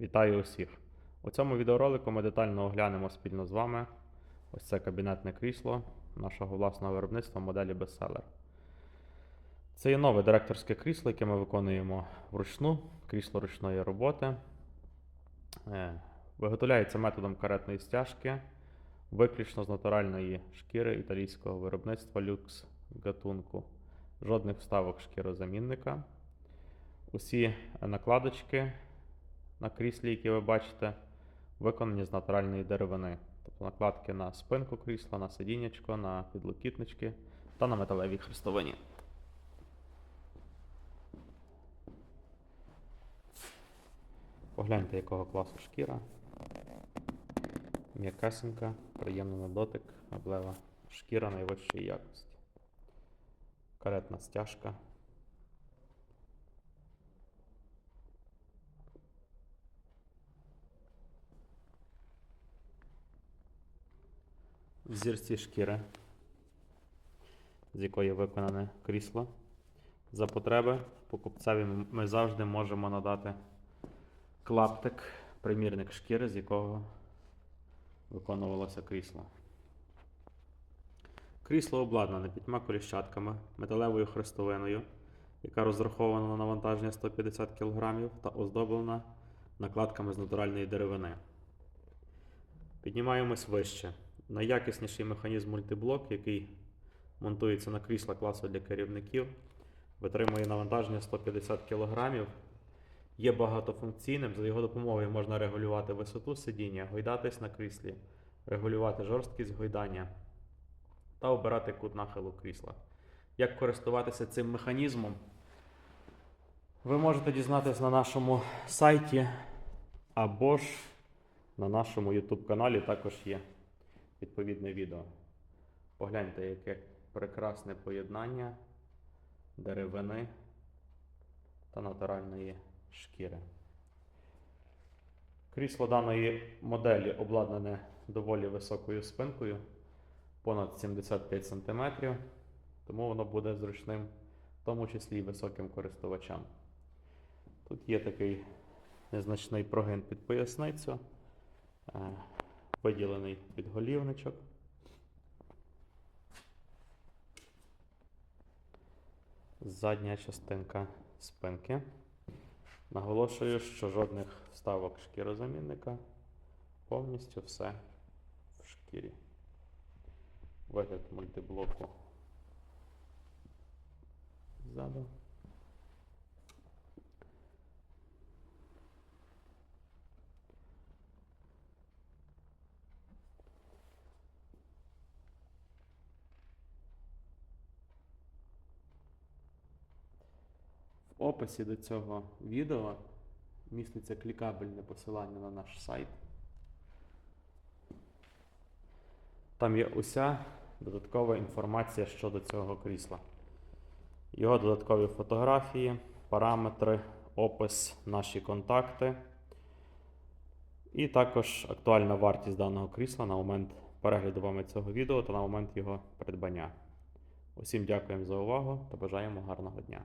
Вітаю усіх! У цьому відеоролику ми детально оглянемо спільно з вами ось це кабінетне крісло нашого власного виробництва моделі Bestseller. Це є нове директорське крісло, яке ми виконуємо вручну, крісло ручної роботи. Е, Виготовляється методом каретної стяжки, виключно з натуральної шкіри італійського виробництва люкс гатунку. Жодних вставок шкірозамінника. Усі накладочки на кріслі, які ви бачите, виконані з натуральної деревини. Тобто накладки на спинку крісла, на сидіннячко, на підлокітнички та на металевій хрестовині. Погляньте, якого класу шкіра. М'якасенька, приємна на дотик, меблева шкіра найвищої якості. Каретна стяжка. В зірці шкіри, з якої виконане крісло. За потреби покупцеві ми завжди можемо надати клаптик, примірник шкіри, з якого виконувалося крісло. Крісло обладнане п'ятьма коліщатками, металевою хрестовиною, яка розрахована на навантаження 150 кг та оздоблена накладками з натуральної деревини. Піднімаємось вище. Найякісніший механізм мультиблок, який монтується на крісла класу для керівників, витримує навантаження 150 кг. Є багатофункційним, за його допомогою можна регулювати висоту сидіння, гойдатись на кріслі, регулювати жорсткість гойдання та обирати кут нахилу крісла. Як користуватися цим механізмом, ви можете дізнатися на нашому сайті або ж на нашому YouTube каналі також є відповідне відео. Погляньте, яке прекрасне поєднання деревини та натуральної шкіри. Крісло даної моделі обладнане доволі високою спинкою, понад 75 см, тому воно буде зручним, в тому числі і високим користувачам. Тут є такий незначний прогин під поясницю, виділений підголівничок. Задня частинка спинки. Наголошую, що жодних вставок шкірозамінника. Повністю все в шкірі. Вигляд мультиблоку ззаду. Описі до цього відео міститься клікабельне посилання на наш сайт. Там є уся додаткова інформація щодо цього крісла. Його додаткові фотографії, параметри, опис, наші контакти. І також актуальна вартість даного крісла на момент перегляду вами цього відео та на момент його придбання. Усім дякуємо за увагу та бажаємо гарного дня.